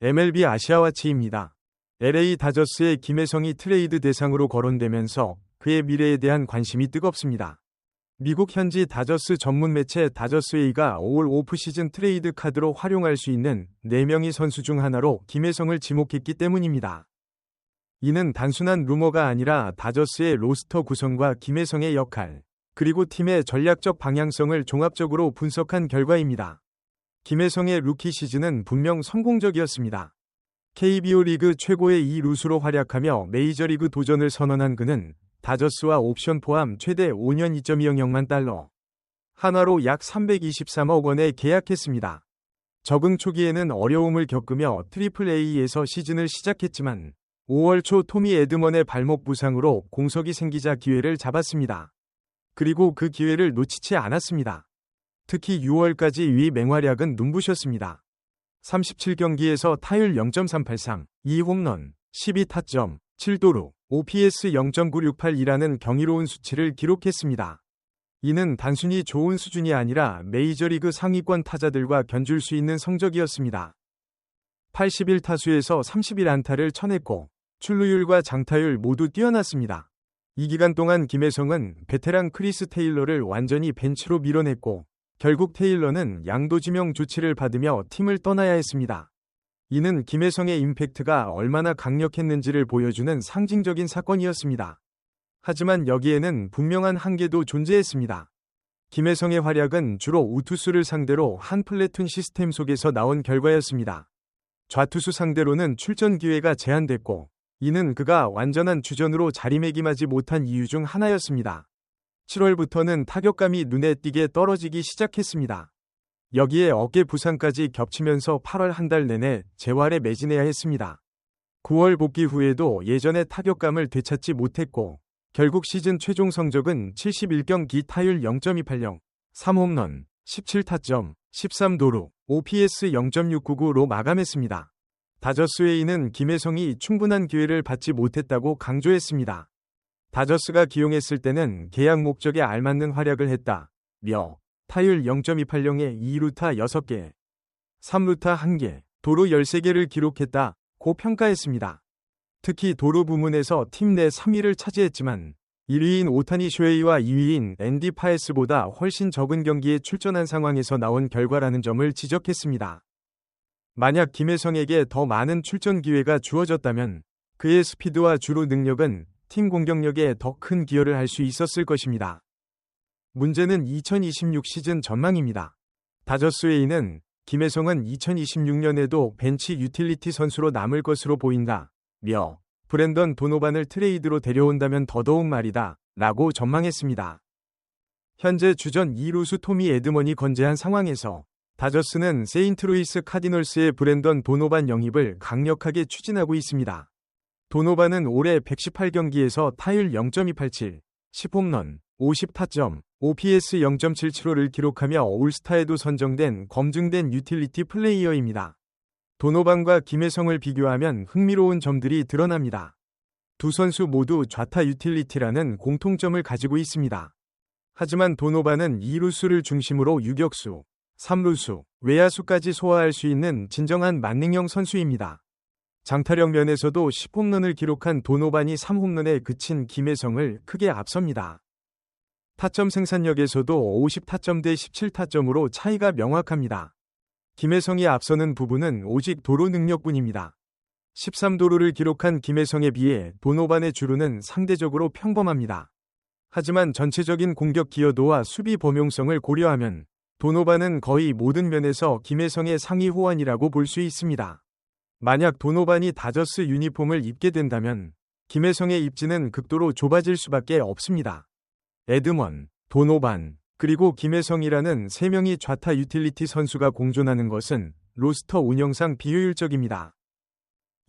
MLB 아시아와치입니다. LA 다저스의 김혜성이 트레이드 대상으로 거론되면서 그의 미래에 대한 관심이 뜨겁습니다. 미국 현지 다저스 전문 매체 다저스웨이가 5월 오프시즌 트레이드 카드로 활용할 수 있는 4명의 선수 중 하나로 김혜성을 지목했기 때문입니다. 이는 단순한 루머가 아니라 다저스의 로스터 구성과 김혜성의 역할, 그리고 팀의 전략적 방향성을 종합적으로 분석한 결과입니다. 김혜성의 루키 시즌은 분명 성공적이었습니다. KBO 리그 최고의 2루수로 활약하며 메이저리그 도전을 선언한 그는 다저스와 옵션 포함 최대 5년 2.2영만 달러, 한화로 약 323억 원에 계약했습니다. 적응 초기에는 어려움을 겪으며 트리플 A에서 시즌을 시작했지만 5월 초 토미 에드먼의 발목 부상으로 공석이 생기자 기회를 잡았습니다. 그리고 그 기회를 놓치지 않았습니다. 특히 6월까지 위 맹활약은 눈부셨습니다. 37경기에서 타율 0.383, 2홈런, 12타점, 7도루, OPS 0.968이라는 경이로운 수치를 기록했습니다. 이는 단순히 좋은 수준이 아니라 메이저리그 상위권 타자들과 견줄 수 있는 성적이었습니다. 81타수에서 31안타를 쳐냈고 출루율과 장타율 모두 뛰어났습니다. 이 기간 동안 김혜성은 베테랑 크리스 테일러를 완전히 벤치로 밀어냈고 결국 테일러는 양도지명 조치를 받으며 팀을 떠나야 했습니다. 이는 김혜성의 임팩트가 얼마나 강력했는지를 보여주는 상징적인 사건이었습니다. 하지만 여기에는 분명한 한계도 존재했습니다. 김혜성의 활약은 주로 우투수를 상대로 한 플래툰 시스템 속에서 나온 결과였습니다. 좌투수 상대로는 출전 기회가 제한됐고 이는 그가 완전한 주전으로 자리매김하지 못한 이유 중 하나였습니다. 7월부터는 타격감이 눈에 띄게 떨어지기 시작했습니다. 여기에 어깨 부상까지 겹치면서 8월 한 달 내내 재활에 매진해야 했습니다. 9월 복귀 후에도 예전의 타격감을 되찾지 못했고 결국 시즌 최종 성적은 71경기 타율 0.280, 3홈런, 17타점, 13도루, OPS 0.699로 마감했습니다. 다저스웨이는 김혜성이 충분한 기회를 받지 못했다고 강조했습니다. 다저스가 기용했을 때는 계약 목적에 알맞는 활약을 했다. 며 타율 0.280에 2루타 6개, 3루타 1개, 도루 13개를 기록했다. 고 평가했습니다. 특히 도루 부문에서 팀 내 3위를 차지했지만 1위인 오타니 쇼헤이와 2위인 앤디 파에스보다 훨씬 적은 경기에 출전한 상황에서 나온 결과라는 점을 지적했습니다. 만약 김혜성에게 더 많은 출전 기회가 주어졌다면 그의 스피드와 주루 능력은 팀 공격력에 더 큰 기여를 할 수 있었을 것입니다. 문제는 2026 시즌 전망입니다. 다저스웨이는 김혜성은 2026년에도 벤치 유틸리티 선수로 남을 것으로 보인다. 며 브랜던 도노반을 트레이드로 데려온다면 더더욱 말이다. 라고 전망했습니다. 현재 주전 2루수 토미 에드먼이 건재한 상황에서 다저스는 세인트루이스 카디널스의 브랜던 도노반 영입을 강력하게 추진하고 있습니다. 도노반은 올해 118경기에서 타율 0.287, 10홈런, 50타점, OPS 0.775를 기록하며 올스타에도 선정된 검증된 유틸리티 플레이어입니다. 도노반과 김혜성을 비교하면 흥미로운 점들이 드러납니다. 두 선수 모두 좌타 유틸리티라는 공통점을 가지고 있습니다. 하지만 도노반은 2루수를 중심으로 유격수, 3루수, 외야수까지 소화할 수 있는 진정한 만능형 선수입니다. 장타력 면에서도 10홈런을 기록한 도노반이 3홈런에 그친 김혜성을 크게 앞섭니다. 타점 생산력에서도 50타점 대 17타점으로 차이가 명확합니다. 김혜성이 앞서는 부분은 오직 도로 능력뿐입니다. 13도루를 기록한 김혜성에 비해 도노반의 주루는 상대적으로 평범합니다. 하지만 전체적인 공격 기여도와 수비 범용성을 고려하면 도노반은 거의 모든 면에서 김혜성의 상위 호환이라고 볼 수 있습니다. 만약 도노반이 다저스 유니폼을 입게 된다면 김혜성의 입지는 극도로 좁아질 수밖에 없습니다. 에드먼, 도노반, 그리고 김혜성이라는 세 명이 좌타 유틸리티 선수가 공존하는 것은 로스터 운영상 비효율적입니다.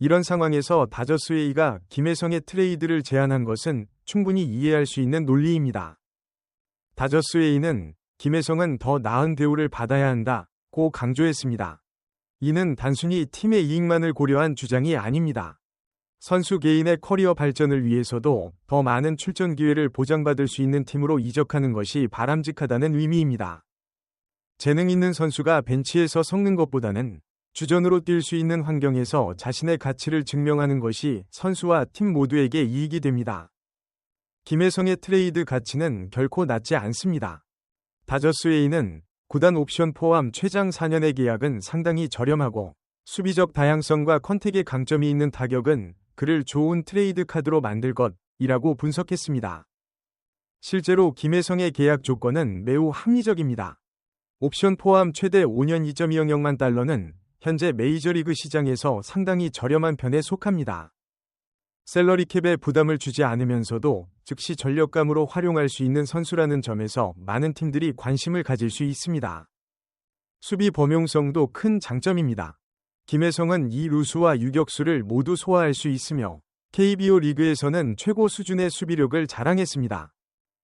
이런 상황에서 다저스웨이가 김혜성의 트레이드를 제안한 것은 충분히 이해할 수 있는 논리입니다. 다저스웨이는 김혜성은 더 나은 대우를 받아야 한다고 강조했습니다. 이는 단순히 팀의 이익만을 고려한 주장이 아닙니다. 선수 개인의 커리어 발전을 위해서도 더 많은 출전 기회를 보장받을 수 있는 팀으로 이적하는 것이 바람직하다는 의미입니다. 재능 있는 선수가 벤치에서 섞는 것보다는 주전으로 뛸 수 있는 환경에서 자신의 가치를 증명하는 것이 선수와 팀 모두에게 이익이 됩니다. 김혜성의 트레이드 가치는 결코 낮지 않습니다. 다저스웨이는 구단 옵션 포함 최장 4년의 계약은 상당히 저렴하고 수비적 다양성과 컨택의 강점이 있는 타격은 그를 좋은 트레이드 카드로 만들 것이라고 분석했습니다. 실제로 김혜성의 계약 조건은 매우 합리적입니다. 옵션 포함 최대 5년 2.2영만 달러는 현재 메이저리그 시장에서 상당히 저렴한 편에 속합니다. 셀러리캡에 부담을 주지 않으면서도 즉시 전력감으로 활용할 수 있는 선수라는 점에서 많은 팀들이 관심을 가질 수 있습니다. 수비 범용성도 큰 장점입니다. 김혜성은 이 루수와 유격수를 모두 소화할 수 있으며 KBO 리그에서는 최고 수준의 수비력을 자랑했습니다.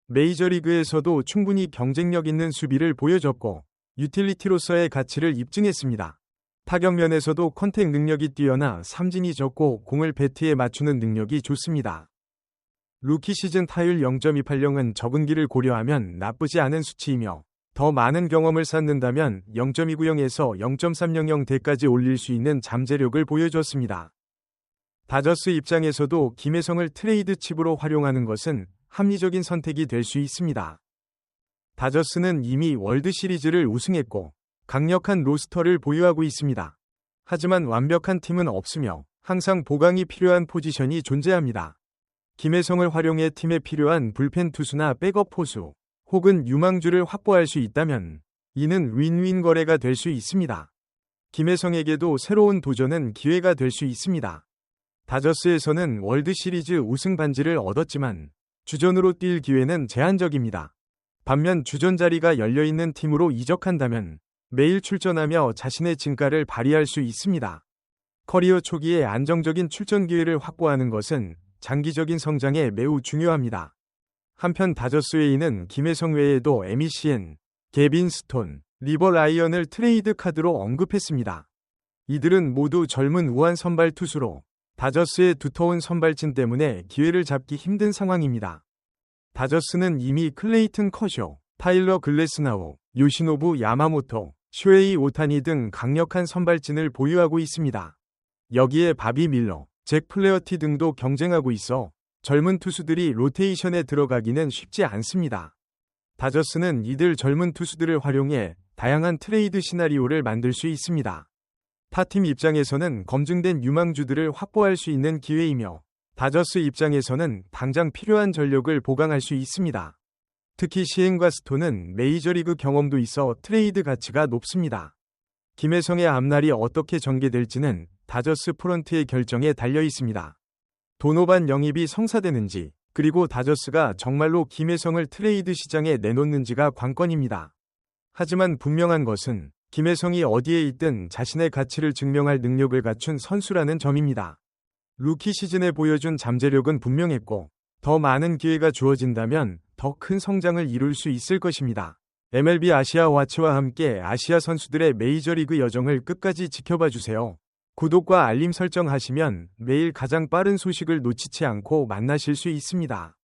메이저리그에서도 충분히 경쟁력 있는 수비를 보여줬고 유틸리티로서의 가치를 입증했습니다. 타격면에서도 컨택 능력이 뛰어나 삼진이 적고 공을 배트에 맞추는 능력이 좋습니다. 루키 시즌 타율 0.280은 적응기를 고려하면 나쁘지 않은 수치이며 더 많은 경험을 쌓는다면 0.290에서 0.300대까지 올릴 수 있는 잠재력을 보여줬습니다. 다저스 입장에서도 김혜성을 트레이드 칩으로 활용하는 것은 합리적인 선택이 될 수 있습니다. 다저스는 이미 월드 시리즈를 우승했고 강력한 로스터를 보유하고 있습니다. 하지만 완벽한 팀은 없으며 항상 보강이 필요한 포지션이 존재합니다. 김혜성을 활용해 팀에 필요한 불펜 투수나 백업 포수 혹은 유망주를 확보할 수 있다면 이는 윈윈 거래가 될 수 있습니다. 김혜성에게도 새로운 도전은 기회가 될 수 있습니다. 다저스에서는 월드 시리즈 우승 반지를 얻었지만 주전으로 뛸 기회는 제한적입니다. 반면 주전 자리가 열려있는 팀으로 이적한다면 매일 출전하며 자신의 진가를 발휘할 수 있습니다. 커리어 초기에 안정적인 출전 기회를 확보하는 것은 장기적인 성장에 매우 중요합니다. 한편 다저스웨이는 김혜성 외에도 에미시엔, 개빈 스톤, 리버 라이언을 트레이드 카드로 언급했습니다. 이들은 모두 젊은 우한 선발 투수로 다저스의 두터운 선발진 때문에 기회를 잡기 힘든 상황입니다. 다저스는 이미 클레이튼 커쇼, 타일러 글래스나우, 요시노부 야마모토, 쇼에이 오타니 등 강력한 선발진을 보유하고 있습니다. 여기에 바비 밀러, 잭 플레어티 등도 경쟁하고 있어 젊은 투수들이 로테이션에 들어가기는 쉽지 않습니다. 다저스는 이들 젊은 투수들을 활용해 다양한 트레이드 시나리오를 만들 수 있습니다. 타팀 입장에서는 검증된 유망주들을 확보할 수 있는 기회이며 다저스 입장에서는 당장 필요한 전력을 보강할 수 있습니다. 특히 시행과 스톤은 메이저리그 경험도 있어 트레이드 가치가 높습니다. 김혜성의 앞날이 어떻게 전개될지는 다저스 프런트의 결정에 달려 있습니다. 도노반 영입이 성사되는지, 그리고 다저스가 정말로 김혜성을 트레이드 시장에 내놓는지가 관건입니다. 하지만 분명한 것은 김혜성이 어디에 있든 자신의 가치를 증명할 능력을 갖춘 선수라는 점입니다. 루키 시즌에 보여준 잠재력은 분명했고 더 많은 기회가 주어진다면 더 큰 성장을 이룰 수 있을 것입니다. MLB 아시아 와치와 함께 아시아 선수들의 메이저리그 여정을 끝까지 지켜봐 주세요. 구독과 알림 설정하시면 매일 가장 빠른 소식을 놓치지 않고 만나실 수 있습니다.